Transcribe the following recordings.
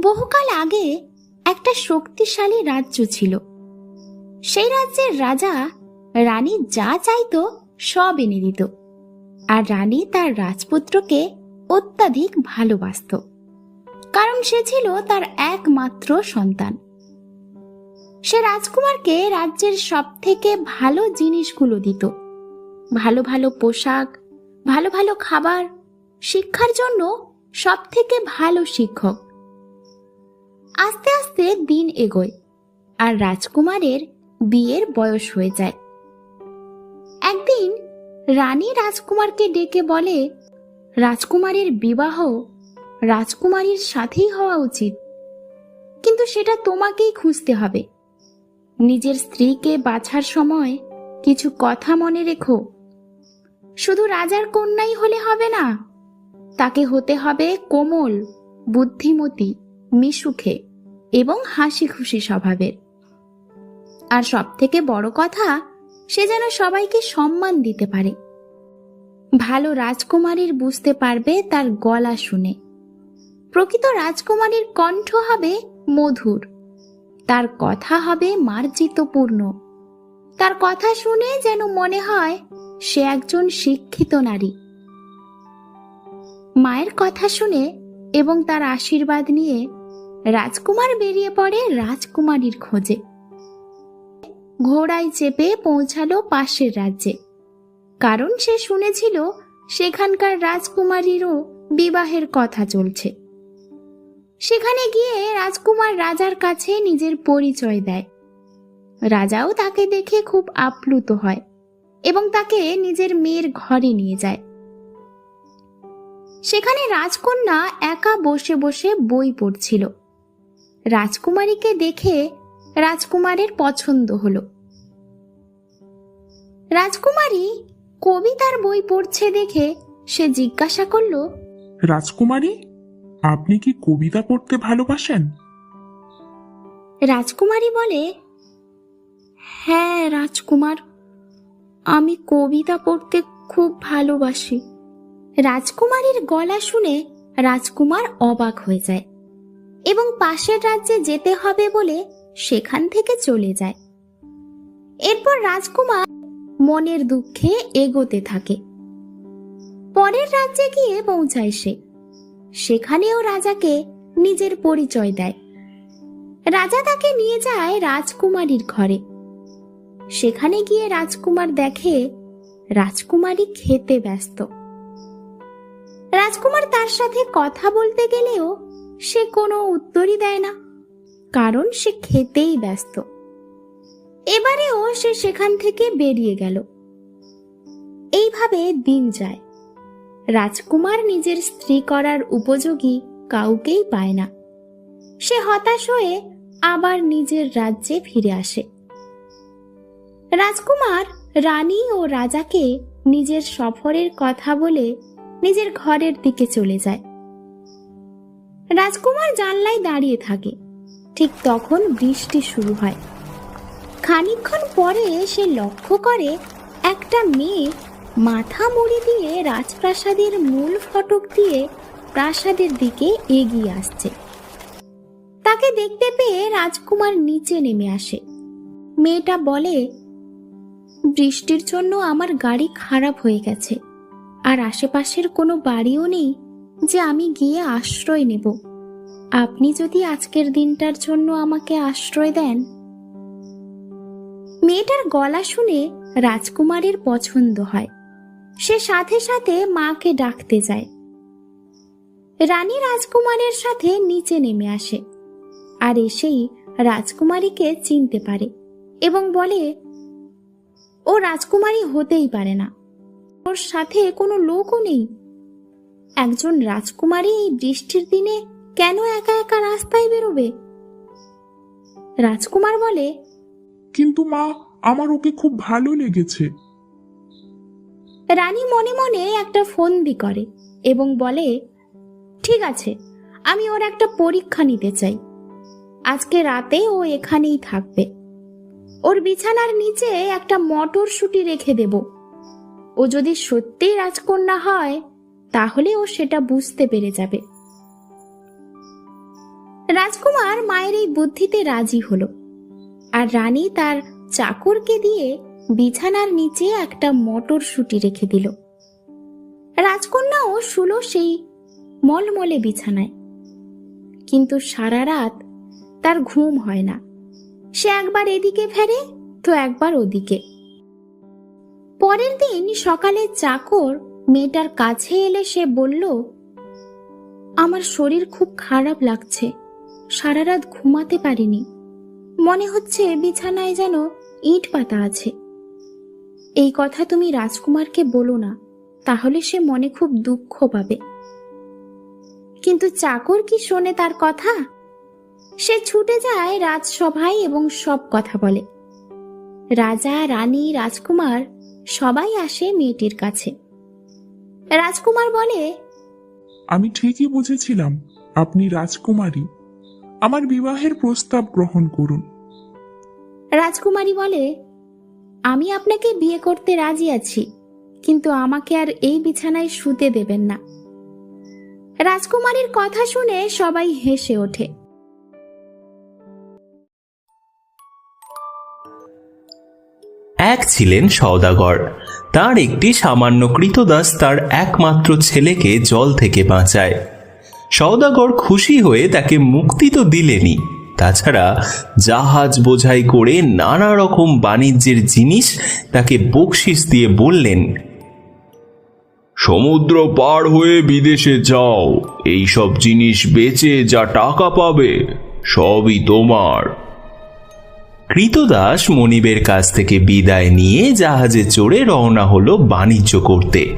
বহুকাল আগে একটা শক্তিশালী রাজ্য ছিল। সেই রাজ্যের রাজা রানী যা চাইত সব এনে দিত আর রানী তার রাজপুত্রকে অত্যাধিক ভালোবাসত, কারণ সে ছিল তার একমাত্র সন্তান। সে রাজকুমারকে রাজ্যের সব থেকে ভালো জিনিসগুলো দিত। ভালো ভালো পোশাক, ভালো ভালো খাবার, শিক্ষার জন্য সব থেকে ভালো শিক্ষক। আস্তে আস্তে দিন এগোয় আর রাজকুমারের বিয়ের বয়স হয়ে যায়। একদিন রানী রাজকুমারকে ডেকে বলে, রাজকুমারের বিবাহ রাজকুমারীর সাথেই হওয়া উচিত। কিন্তু সেটা তোমাকেই খুঁজতে হবে। নিজের স্ত্রীকে বাছার সময় কিছু কথা মনে রেখো। শুধু রাজার কন্যাই হলে হবে না, তাকে হতে হবে কোমল, বুদ্ধিমতী মিশুখে এবং হাসি খুশি স্বভাবের। আর সব থেকে বড় কথা, সে যেন সবাইকে সম্মান দিতে পারে। ভালো রাজকুমারীর বুঝতে পারবে তার গলা শুনে। প্রকৃত রাজকুমারীর কণ্ঠ হবে মধুর। তার কথা হবে মার্জিতপূর্ণ। তার কথা শুনে যেন মনে হয় সে একজন শিক্ষিত নারী। মায়ের কথা শুনে এবং তার আশীর্বাদ নিয়ে রাজকুমার বেরিয়ে পড়ে রাজকুমারীর খোঁজে। ঘোড়ায় চেপে পৌঁছালো পাশের রাজ্যে। কারণ সে শুনেছিল সেখানকার রাজকুমারীরও বিবাহের কথা চলছে। সেখানে গিয়ে রাজকুমার রাজার কাছে নিজের পরিচয় দেয়। রাজাও তাকে দেখে খুব আপ্লুত হয় এবং তাকে নিজের মেয়ের ঘরে নিয়ে যায়। সেখানে রাজকন্যা একা বসে বসে বই পড়ছিল। রাজকুমারীকে দেখে রাজকুমারের পছন্দ হলো। রাজকুমারী কবিতার বই পড়ছে দেখে সে জিজ্ঞাসা করল রাজকুমারী আপনি কি কবিতা পড়তে ভালোবাসেন? রাজকুমারী বলে হ্যাঁ রাজকুমার আমি কবিতা পড়তে খুব ভালোবাসি। রাজকুমারীর গলা শুনে রাজকুমার অবাক হয়ে যায়। এবং পাশের রাজ্যে যেতে হবে বলে সেখান থেকে চলে যায়। এরপর রাজকুমার মনের দুঃখে এগোতে থাকে। পরের রাজ্যে গিয়ে পৌঁছায় সে। সেখানেও রাজাকে নিজের পরিচয় দেয়। রাজা তাকে নিয়ে যায় রাজকুমারীর ঘরে। সেখানে গিয়ে রাজকুমার দেখে রাজকুমারী খেতে ব্যস্ত। রাজকুমার তার সাথে কথা বলতে গেলেও সে কোনো উত্তরই দেয় না, কারণ সে খেতেই ব্যস্ত। এবারেও সে সেখান থেকে বেরিয়ে গেল। এইভাবে দিন যায়। রাজকুমার নিজের স্ত্রী করার উপযোগী কাউকেই পায় না। সে হতাশ হয়ে আবার নিজের রাজ্যে ফিরে আসে। রাজকুমার রানী ও রাজাকে নিজের সফরের কথা বলে নিজের ঘরের দিকে চলে যায়। রাজকুমার জানলায় দাঁড়িয়ে থাকে। ঠিক তখন বৃষ্টি শুরু হয়। খানিকক্ষণ পরে সে লক্ষ্য করে একটা মেয়ে মাথা মুড়ি দিয়ে রাজপ্রাসাদের মূল ফটক দিয়ে প্রাসাদের দিকে এগিয়ে আসছে। তাকে দেখতে পেয়ে রাজকুমার নিচে নেমে আসে। মেয়েটা বলে, বৃষ্টির জন্য আমার গাড়ি খারাপ হয়ে গেছে, আর আশেপাশের কোনো বাড়িও নেই। যে আমি গিয়ে আশ্রয় নেব। আপনি যদি আজকের দিনটার জন্য আমাকে আশ্রয় দেন। মেয়েটার গলা শুনে রাজকুমারের পছন্দ হয়। সে সাথে সাথে মাকে ডাকতে যায়। রানী রাজকুমারের সাথে নিচে নেমে আসে আর এসেই রাজকুমারীকে চিনতে পারে এবং বলে, ও রাজকুমারী হতেই পারে না। ওর সাথে কোনো লোকও নেই। একজন রাজকুমারী এই বৃষ্টির দিনে কেন একা একা রাস্তায় বেরোবে? রাজকুমার বলে কিন্তু মা আমার ওকে খুব ভালো লেগেছে। রানী মনে মনে একটা ফন্দি করে এবং বলে ঠিক আছে আমি ওর একটা পরীক্ষা নিতে চাই। আজকে রাতে ও এখানেই থাকবে। ওর বিছানার নিচে একটা মটরশুঁটি রেখে দেব। ও যদি সত্যিই রাজকন্যা হয় তাহলে ও সেটা বুঝতে পেরে যাবে। রাজকুমার মায়ের এই বুদ্ধিতে রাজি হলো আর রানী তার চাকরকে দিয়ে বিছানার নিচে একটা মটরশুঁটি রেখে দিল। রাজকন্যাও শুলো সেই মলমলে বিছানায়। কিন্তু সারা রাত তার ঘুম হয় না। সে একবার এদিকে ফেরে, তো একবার ওদিকে। পরের দিন সকালে চাকর মেয়েটার কাছে এলে সে বলল, আমার শরীর খুব খারাপ লাগছে। সারা রাত ঘুমাতে পারিনি। মনে হচ্ছে বিছানায় যেন ইট পাতা আছে। এই কথা তুমি রাজকুমারকে বলো না, তাহলে সে মনে খুব দুঃখ পাবে। কিন্তু চাকর কি শোনে তার কথা? সে ছুটে যায় রাজসভায় এবং সব কথা বলে। রাজা, রানী, রাজকুমার সবাই আসে মেয়েটির কাছে। রাজকুমার বলে আমি ঠিকই বুঝেছিলাম আপনি রাজকুমারী। আমার বিবাহের প্রস্তাব গ্রহণ করুন। রাজকুমারী বলে আমি আপনাকে বিয়ে করতে রাজি আছি কিন্তু আমাকে আর এই বিছানায় শুতে দেবেন না। রাজকুমারীর কথা শুনে সবাই হেসে ওঠে। এক ছিলেন সওদাগর। তার একটি সামান্য কৃতদাস তার একমাত্র ছেলেকে জল থেকে বাঁচায়। সওদাগর খুশি হয়ে তাকে মুক্তি তো দিলেনই। তাছাড়া জাহাজ বোঝাই করে নানা রকম বাণিজ্যের জিনিস তাকে বকশিস দিয়ে বললেন, সমুদ্র পার হয়ে বিদেশে যাও। এই সব জিনিস বেচে যা টাকা পাবে, সবই তোমার। কৃতদাস মনিবের কাছ থেকে বিদায় নিয়ে জাহাজে চড়ে রওনা হলো বাণিজ্য করতে।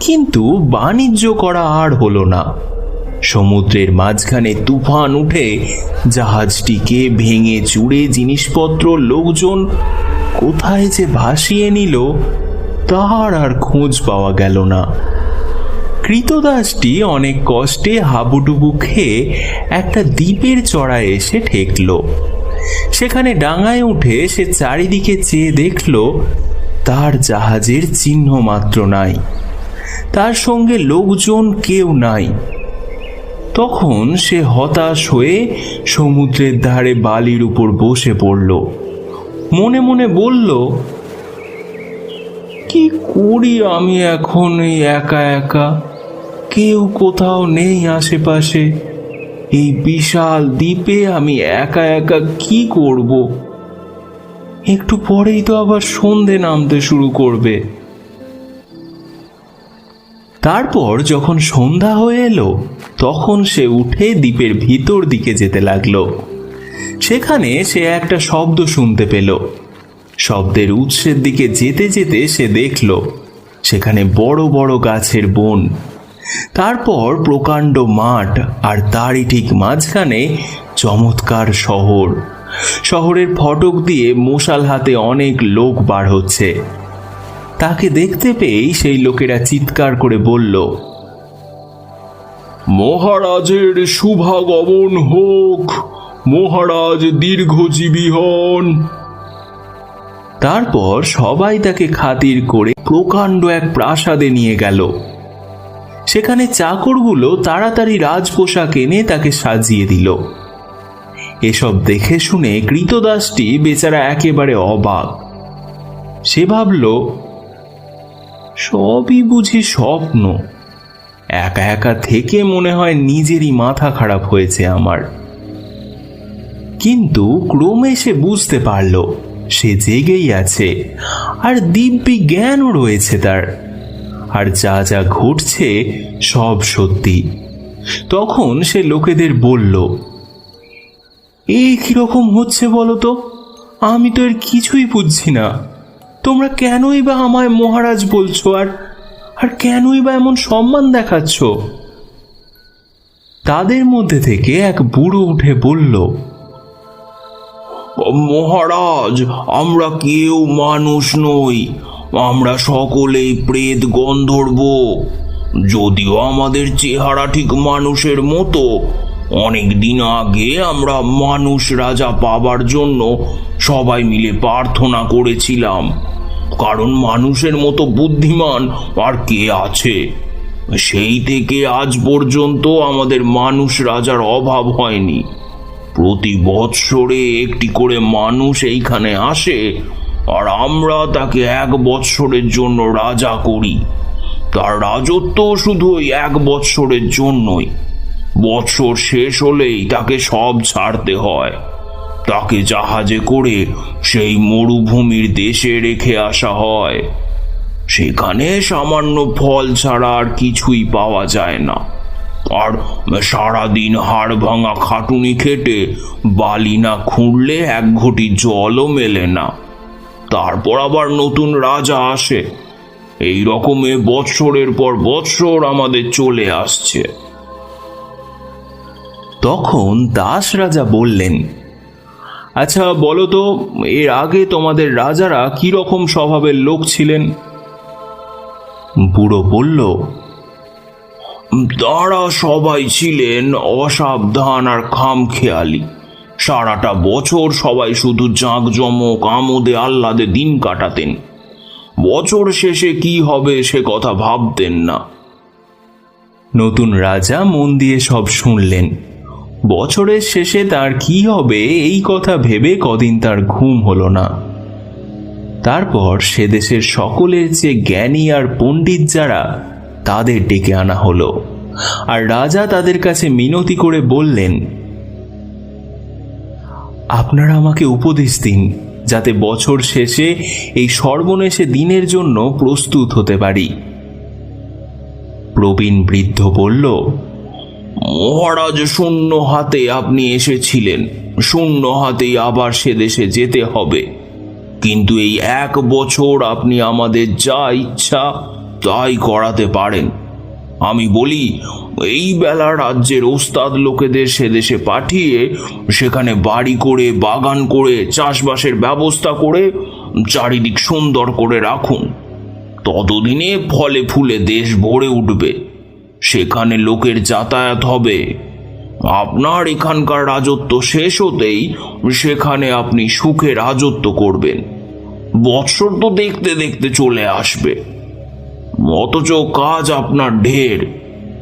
কিন্তু বাণিজ্য করা আর হলো না। সমুদ্রের মাঝখানে তুফান উঠে জাহাজটিকে ভেঙে চুড়ে জিনিসপত্র, লোকজন কোথায় যে ভাসিয়ে নিল, তার আর খোঁজ পাওয়া গেল না। কৃতদাসটি অনেক কষ্টে হাবুডুবু খেয়ে একটা দ্বীপের চড়ায় এসে ঠেকল। সেখানে ডাঙায় উঠে সে চারিদিকে চেয়ে দেখল, তার জাহাজের চিহ্ন মাত্র নাই। তার সঙ্গে লোকজন কেউ নাই। তখন সে হতাশ হয়ে সমুদ্রের ধারে বালির উপর বসে পড়ল। মনে মনে বলল, কি করি আমি এখন এই একা একা? কেউ কোথাও নেই আশেপাশে। এই বিশাল দ্বীপে আমি একা একা কি করব? একটু পরেই তো আবার সন্ধে নামতে শুরু করবে। তারপর যখন সন্ধ্যা হয়ে এলো, তখন সে উঠে দ্বীপের ভিতর দিকে যেতে লাগল। সেখানে সে একটা শব্দ শুনতে পেল। শব্দের উৎসের দিকে যেতে যেতে সে দেখল, সেখানে বড় বড় গাছের বন। তারপর প্রকাণ্ড মাঠ আর তারই ঠিক মাঝখানে চমৎকার শহর। শহরের ফটক দিয়ে মশাল হাতে অনেক লোক বার হচ্ছে। তাকে দেখতে পেয়েই সেই লোকেরা চিৎকার করে বলল, মহারাজের শুভাগমন হোক, মহারাজ দীর্ঘজীবী হন। তারপর সবাই তাকে খাতির করে প্রকাণ্ড এক প্রাসাদে নিয়ে গেল। সেখানে চাকরগুলো তাড়াতাড়ি রাজপোশাক এনে তাকে সাজিয়ে দিল। এসব দেখে শুনে কৃতদাসটি বেচারা একেবারে অবাক। সে ভাবল, সবই বুঝি স্বপ্ন। একা একা থেকে মনে হয় নিজেরই মাথা খারাপ হয়েছে আমার। কিন্তু ক্রমে সে বুঝতে পারল, সে জেগেই আছে, আর দিব্যি জ্ঞানও রয়েছে তার। আর যা যা ঘটছে সব সত্যি। তখন সে লোকেদের বলল এই কীরকম হচ্ছে বলো তো? আমি তো এর কিছুই বুঝছি না। তোমরা কেনই বা আমায় মহারাজ বলছো আর আর কেনই বা এমন সম্মান দেখাচ্ছ? তাদের মধ্যে থেকে এক বুড়ো উঠে বলল, মহারাজ, আমরা কেউ মানুষ নই। আমরা সকলেই প্রেত গন্ধর্ব। যদিও আমাদের চেহারা ঠিক মানুষের মতো, অনেক দিন আগে আমরা মানুষ রাজা পাবার জন্য সবাই মিলে প্রার্থনা করেছিলাম। কারণ মানুষের মতো বুদ্ধিমান আর কে আছে? সেই থেকে আজ পর্যন্ত আমাদের মানুষ রাজার অভাব হয়নি। প্রতি বৎসরে একটি করে মানুষ এইখানে আসে আর আমরা তাকে এক বৎসরের জন্য রাজা করি। তার রাজত্ব শুধু ওই এক বৎসরের জন্যই। বৎসর শেষ হলেই তাকে সব ছাড়তে হয়। তাকে জাহাজে করে সেই মরুভূমির দেশে রেখে আসা হয়। সেখানে সামান্য ফল ছাড়া আর কিছুই পাওয়া যায় না। আর সারাদিন হাড় ভাঙা খাটুনি খেটে বালি না খুঁড়লে এক ঘটি জলও মেলে না। তারপর আবার নতুন রাজা আসে। এই রকমে বৎসরের পর বৎসর আমাদের চলে আসছে। তখন দাস রাজা বললেন আচ্ছা বলো তো, এর আগে তোমাদের রাজারা কি রকম স্বভাবের লোক ছিলেন? বুড়ো বলল তারা সবাই ছিলেন অসাবধান আর খামখেয়ালি। সারাটা বছর সবাই শুধু জাঁকজমক আমোদে আহ্লাদে দিন কাটাতেন। বছর শেষে কি হবে সে কথা ভাবতেন না। নতুন রাজা মন দিয়ে সব শুনলেন। বছরের শেষে তার কি হবে এই কথা ভেবে কদিন তার ঘুম হলো না। তারপর সে দেশের সকলের যে জ্ঞানী আর পণ্ডিত যারা, তাদের ডেকে আনা হলো। আর রাজা তাদের কাছে মিনতি করে বললেন আপনারা আমাকে উপদেশ দিন, যাতে বছর শেষে এই সর্বনেশে দিনের জন্য প্রস্তুত হতে পারি। প্রবীণ বৃদ্ধ বলল, মহারাজ, শূন্য হাতে আপনি এসেছিলেন। শূন্য হাতেই আবার সে দেশে যেতে হবে। কিন্তু এই এক বছর আপনি আমাদের যা ইচ্ছা তাই করাতে পারেন। আমি বলি, এই বেলা রাজ্যের ওস্তাদ লোকেদের সে দেশে পাঠিয়ে, সেখানে বাড়ি করে, বাগান করে, চাষবাসের ব্যবস্থা করে, চারিদিক সুন্দর করে রাখুন। ততদিনে ফলে ফুলে দেশ ভরে উঠবে। সেখানে লোকের যাতায়াত হবে। আপনার এখানকার রাজত্ব শেষ হতেই সেখানে আপনি সুখে রাজত্ব করবেন। বৎসর তো দেখতে দেখতে চলে আসবে। অথচ কাজ আপনার ঢের।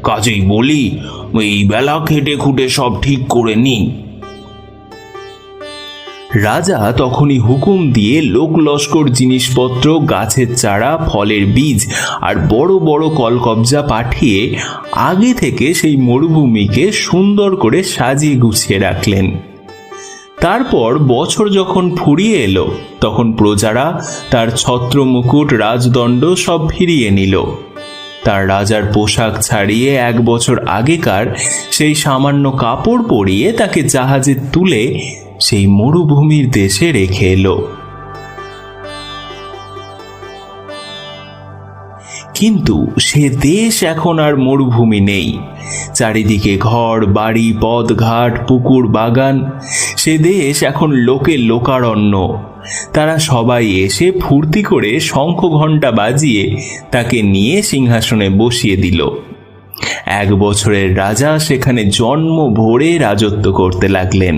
কাজেই বলি, এই বেলা খেটে খুটে সব ঠিক করে নিন। রাজা তখনই হুকুম দিয়ে লোক লস্কর জিনিসপত্র, গাছের চারা, ফলের বীজ আর বড় বড় কলকবজা পাঠিয়ে আগে থেকে সেই মরুভূমিকে সুন্দর করে সাজিয়ে গুছিয়ে রাখলেন। তারপর বছর যখন ফুরিয়ে এলো, তখন প্রজারা তার ছত্র মুকুট রাজদণ্ড সব ফিরিয়ে নিল। তার রাজার পোশাক ছাড়িয়ে এক বছর আগেকার সেই সামান্য কাপড় পরিয়ে তাকে জাহাজে তুলে সেই মরুভূমির দেশে রেখে এলো। কিন্তু সে দেশ এখন আর মরুভূমি নেই। চারিদিকে ঘর, বাড়ি, পথ, ঘাট, পুকুর, বাগান। সে দেশ এখন লোকে লোকারণ্য। তারা সবাই এসে ফুর্তি করে শঙ্খ ঘণ্টা বাজিয়ে তাকে নিয়ে সিংহাসনে বসিয়ে দিল। এক বছরের রাজা সেখানে জন্ম ভরে রাজত্ব করতে লাগলেন।